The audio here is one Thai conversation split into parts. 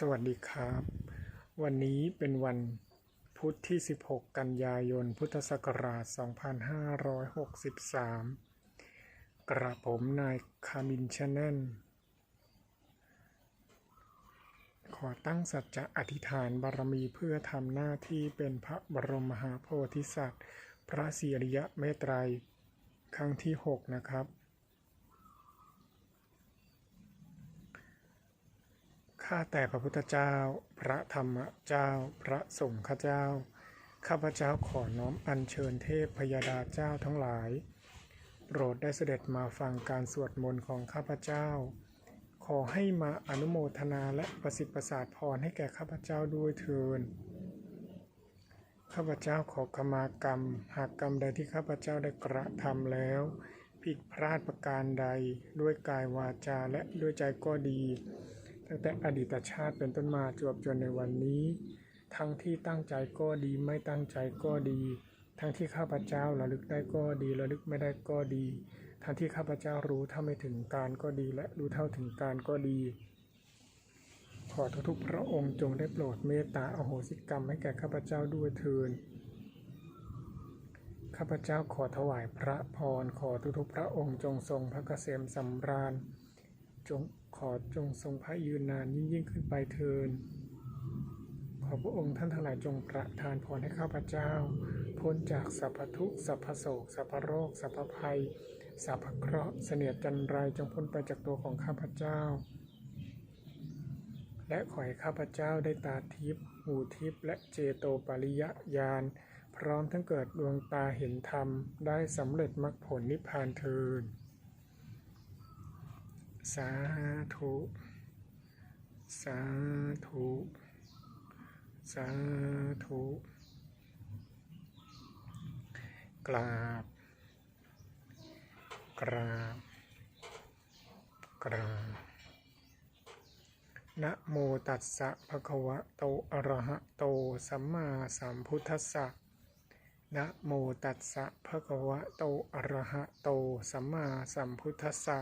สวัสดีครับ วันนี้เป็นวันพุธที่ 16 กันยายน พุทธศักราช 2563 กระผมนายคามินชาแนลขอตั้งสัจจะอธิษฐานบารมีเพื่อทำหน้าที่เป็นพระบรมมหาโพธิสัตว์ พระศรีอริยะเมตไตรยครั้งที่ 6 นะครับ ข้าแต่พระพุทธเจ้า พระธรรมเจ้า พระสงฆ์ข้าเจ้า ข้าพเจ้าขอน้อมอัญเชิญเทพพยาดาเจ้าทั้งหลาย โปรดได้เสด็จมาฟังการสวดมนต์ของข้าพเจ้า ขอให้มาอนุโมทนาและประสิทธิ์ประสาทพรให้แก่ข้าพเจ้าด้วยเถิดข้าพเจ้าขอขมากรรม หากกรรมใดที่ข้าพเจ้าได้กระทำแล้ว ผิดพลาดประการใดด้วยกายวาจาและด้วยใจก็ดี ตั้งแต่อดีตชาติเป็นต้นมาจวบจนในวันนี้ ทั้งที่ตั้งใจก็ดีไม่ตั้งใจก็ดี ทั้งที่ข้าพเจ้าระลึกได้ก็ดีระลึกไม่ได้ก็ดี ทั้งที่ข้าพเจ้ารู้เท่าไม่ถึงการก็ดีและรู้เท่าถึงการก็ดี ขอทุกๆพระองค์จงได้โปรดเมตตาอโหสิกรรมให้แก่ข้าพเจ้าด้วยเถิดข้าพเจ้าขอถวายพระพรขอทุกๆพระองค์จงทรงพระเกษมสำราญ จงขอจงทรงพระยืนนานยิ่งยิ่งขึ้นไปเทิน ขอพระองค์ท่านทั้งหลายจงประทานพรให้ข้าพเจ้า พ้นจากสัพพทุกข์สัพพโศกสัพพโรคสัพพภัยสัพพเคราะห์เสนียดจันไรจงพ้นไปจากตัวของข้าพเจ้า และขอให้ข้าพเจ้าได้ตาทิพย์หูทิพย์และเจโตปริยญาณพร้อมทั้งเกิดดวงตาเห็นธรรม ได้สำเร็จมรรคผลนิพพานเทิน สาธุ สาธุ สาธุ กราบ กราบ กราบ นะโมตัสสะภะคะวะโต อะระหะโต สัมมาสัมพุทธัสสะนะโมตัสสะภะคะวะโต อะระหะโต สัมมาสัมพุทธัสสะ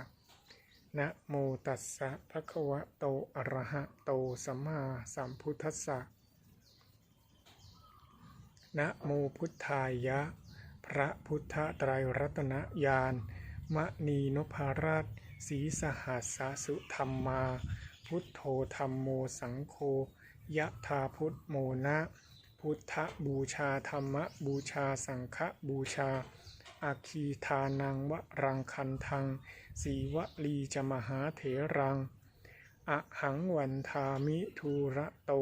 นะโมตัสสะภะคะวะโตอะระหะโตสัมมาสัมพุทธัสสะนะโมพุทธายะ พระพุทธไตรรัตนญาณมณีนพราชสีสหัสสสุธรรมา พุทโธธรรมโมสังโฆยะธาพุทโมนะ พุทธบูชาธรรมบูชาสังฆบูชา อาคีทานังวรังคันทัง สีวลีจมหาเถรัง อะหังวันทามิทูระโต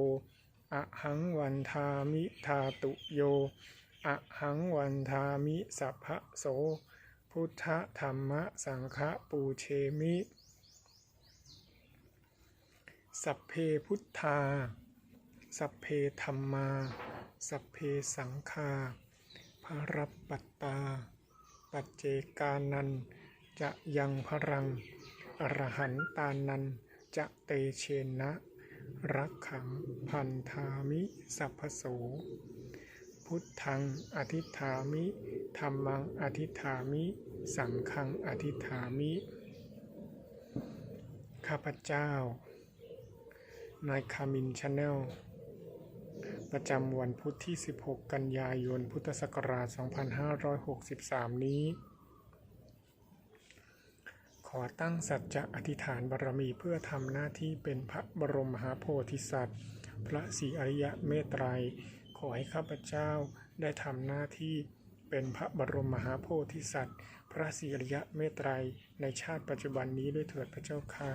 อะหังวันทามิทาตุโย อะหังวันทามิสัพพะโส พุทธธรรมสังฆปูเชมิ สัพเพพุทธา สัพเพธรรมา สัพเพสังฆาภรัปปัตตา ปัจเจกานันจะยังพรังอรหันตานันจะเตเชนะ รักขังพันธามิสัพพโส พุทธังอธิษฐามิธรรมังอธิษฐามิ สังฆังอธิษฐามิ ข้าพเจ้า นายคามินชาแนล ประจำวันพุธที่ 16 กันยายน พุทธศักราช 2563 นี้ ขอตั้งสัจจะอธิษฐานบารมีเพื่อทำหน้าที่เป็นพระบรมมหาโพธิสัตว์ พระศรีอริยะเมตไตรยขอให้ข้าพเจ้าได้ทำหน้าที่เป็นพระบรมมหาโพธิสัตว์ พระศรีอริยะเมตไตรยในชาติปัจจุบันนี้ด้วยเถิดพระเจ้าค่ะ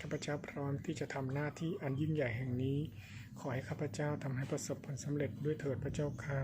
ข้าพเจ้าพร้อมที่จะทำหน้าที่อันยิ่งใหญ่แห่งนี้ ขอให้ข้าพเจ้าทำให้ประสบผลสำเร็จด้วยเถิดพระเจ้าค่ะ